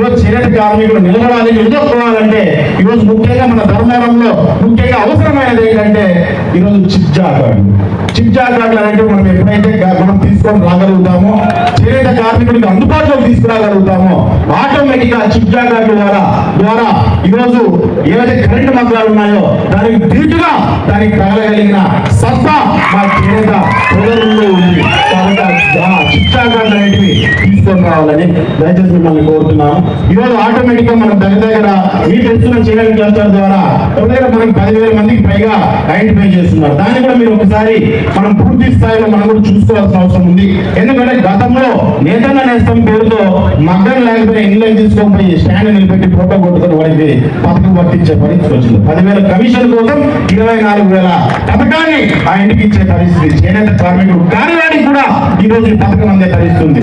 ఈరోజు చేనేత కార్మికులు నిలబడాలి. నిలదొక్కోవాలంటే ఈరోజు ముఖ్యంగా మన ధర్మవరంలో ముఖ్యంగా అవసరమైనది ఏంటంటే ఈరోజు చిప్ జాగాడు చిప్ జాగాడు మనం ఎప్పుడైతే మనం తీసుకొని రాగలుగుతామో చేనేత కార్మికుడికి అందుబాటులోకి తీసుకురాగలుగుతామో ఆటోమేటిక్గా చిప్ జాగాడు ద్వారా ద్వారా ఈరోజు ఏవైతే కరెంటు మంత్రాలు ఉన్నాయో దానికి దీటుగా దానికి తగలగలిగిన సత్తా మా చేనేత సోదరుల్లో ఉంది. కాబట్టి ఆ చిప్ జాగాడు అనేటివి తీసుకొని రావాలని దయచేసి మిమ్మల్ని కోరుతున్నాము. ఈరోజు ఆటోమేటిక్గా మనం దగ్గర దగ్గర మీ తెలుస్తున్న చేనేత క్లస్టర్ ద్వారా దగ్గర దగ్గర మనకి పదివేల మందికి పైగా ఐడెంటిఫై చేస్తున్నారు. దాన్ని కూడా మీరు ఒకసారి మనం పూర్తి స్థాయిలో మనం కూడా చూసుకోవాల్సిన అవసరం ఉంది. ఎందుకంటే గతంలో నేతన్న నేస్తం పేరుతో మగ్గం లేకపోతే ఇళ్ళకి తీసుకోకపోయి స్టాండ్ నిలబెట్టి ఫోటో కొట్టుకొని వాడికి పథకం వర్తించే పరిస్థితి వచ్చింది. పదివేల కమిషన్ కోసం ఇరవై నాలుగు వేల పథకాన్ని ఆ ఇంటికి ఇచ్చే పరిస్థితి చేనేత కార్మికుడు కాని వాడికి కూడా ఈ రోజు ఈ పథకం అందే పరిస్థితి ఉంది.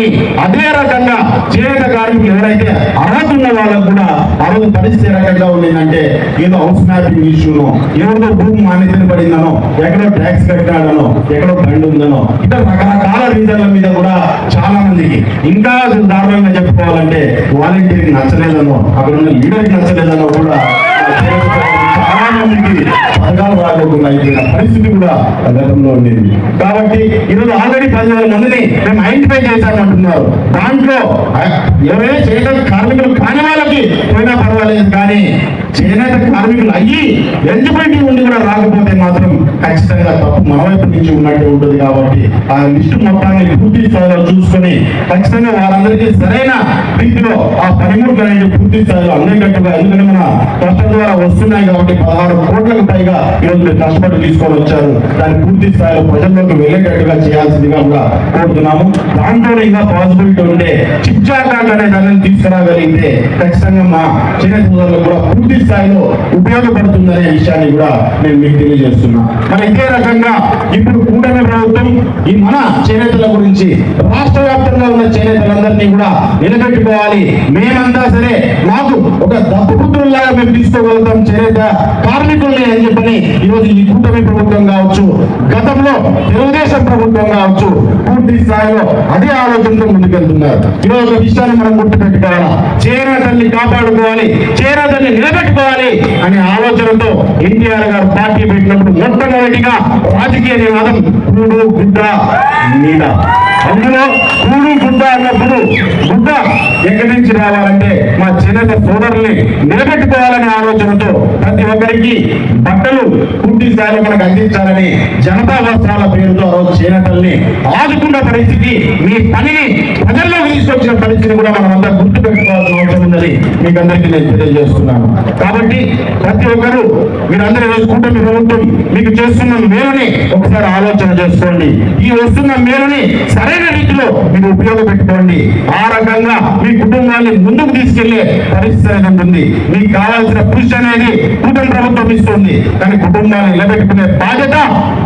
కానీ అదే రకంగా చేనేత కార్మికులు ఎవరైతే అర్హత ఉన్న వాళ్ళకు కూడా ఆ పరిస్థితి రకంగా ఉండిందంటే ఏదో హౌస్ మ్యాపింగ్ ఇష్యూనో ఎవరిదో భూమి మాన్యతను పడిందనో ఎక్కడో ట్యాక్స్ కట్టాడనో ఎక్కడో బండి ఉందనో ఇట్లా రకరకాల రీజన్ల మీద కూడా చాలా మందికి ఇంకా దారుణంగా చెప్పుకోవాలంటే వాలంటీర్కి నచ్చలేదనో అక్కడ ఉన్న లీడర్కి నచ్చలేదనో కూడా చాలా మందికి పథకాలు రాకుండా అయిపోయిన పరిస్థితి కూడా గతంలో ఉండేది. కాబట్టి ఈరోజు ఆల్రెడీ పదివేల మందిని మేము ఐడెంటిఫై చేశామంటున్నారు. దాంట్లో ఎవరైనా చేనేత కార్మికులు కాని వాళ్ళకి పోయినా పర్వాలేదు కానీ చేనేత కార్మికులు అయ్యి ఎలిజిబిలిటీ ఉండి కూడా రాకపోతే మాత్రం ఖచ్చితంగా తప్పు మన వైపు నుంచి ఉన్నట్టు ఉంటుంది కాబట్టి ఆ లిస్టు మొత్తాన్ని పూర్తి స్థాయిలో చూసుకొని ఖచ్చితంగా వారందరికీ సరైన రీతిలో ఆ పనిముట్లు అనేది పూర్తి స్థాయిలో అందేటట్టుగా ఎందుకంటే మన ట్రస్ట్ ద్వారా వస్తున్నాయి కాబట్టి పదహారు కోట్లకు పైగా ఈరోజు మీరు కష్టపడి తీసుకొని వచ్చారు. దాన్ని పూర్తి స్థాయిలో ప్రజల్లోకి వెళ్ళేటట్టుగా చేయాల్సిందిగా కూడా కోరుతున్నాము. దాంట్లోనే ఇంకా పాసిబిలిటీ ఉంటే చిప్చా అనే దాన్ని తీసుకురాగలిగితే ఖచ్చితంగా మా చేనేత సోదరులకు కూడా పూర్తి స్థాయిలో ఉపయోగపడుతుందనే విషయాన్ని కూడా నేను మీకు తెలియజేస్తున్నా మరి ఇదే రకంగా ఇప్పుడు కూటమి ప్రభుత్వం ఈ మన చేనేతల గురించి రాష్ట్ర వ్యాప్తంగా ఉన్న చేనేతలందరినీ కూడా నిలబెట్టుకోవాలి. మేమంతా సరే మాకు ఒక దత్తపుత్రుల్లాగా మేము తీసుకోగలుగుతాం. చేనేత కార్మికులు అని చెప్పని ఈరోజు ఈ కూటమి ప్రభుత్వం కావచ్చు గతంలో తెలుగుదేశం ప్రభుత్వం కావచ్చు పూర్తి స్థాయిలో అదే ఆలోచనతో ముందుకెళ్తున్నారు. ఈరోజు ఒక విషయాన్ని మనం గుర్తుపెట్టుకోవాలా? చేనేతల్ని కాపాడుకోవాలి చేనేతల్ని నిలబెట్టుకోవాలి అనే ఆలోచనతో ఎన్టీఆర్ గారు పార్టీ పెట్టినప్పుడు మొట్టమొదటిగా రాజకీయ నినాదం కూడు గుడ్డ నీడ. అందులో కూడు గుడ్డ అన్నప్పుడు గుడ్డ ఎక్కడి నుంచి రావాలంటే మా చేనేత సోదరుల్ని నిలబెట్టుకోవాలనే ఆలోచనతో ప్రతి ఒక్కరికి బట్టలు కుట్టి స్థాయిలో మనకు అందించాలని జనతా వస్త్రాల పేరుతో ఆ రోజు చేనేతల్ని ఆదుకున్న పరిస్థితి మీ పనిని ప్రజల్లోకి తీసుకొచ్చిన పరిస్థితిని కూడా మనం అంతా గుర్తు మీకు అందరికీ నేను తెలియజేస్తున్నాను. కాబట్టి ప్రతి ఒక్కరూ మీరందరూ ఈరోజు కూటమి ప్రభుత్వం మీకు చేస్తున్న మేలుని ఒకసారి ఆలోచన చేసుకోండి. ఈ వస్తున్న మేలుని సరైన రీతిలో మీరు ఉపయోగపెట్టుకోండి. ఆ రకంగా మీ కుటుంబాన్ని ముందుకు తీసుకెళ్ళే పరిస్థితి అనేది ఉంది మీకు కావాల్సిన కృషి అనేది కూటమి ప్రభుత్వం ఇస్తుంది. కానీ కుటుంబాన్ని నిలబెట్టుకునే బాధ్యత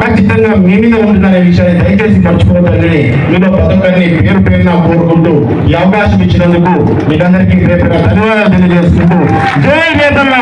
ఖచ్చితంగా మీ మీద ఉంటుందనే విషయాన్ని దయచేసి మర్చిపోతుందని మీలో పథకాన్ని పేరు పేరున కోరుకుంటూ ఈ అవకాశం ఇచ్చినందుకు మీకందరికీ పేరు ధన్యవాదాలు. తెలియజేసుకుంటూ జై నేతన్న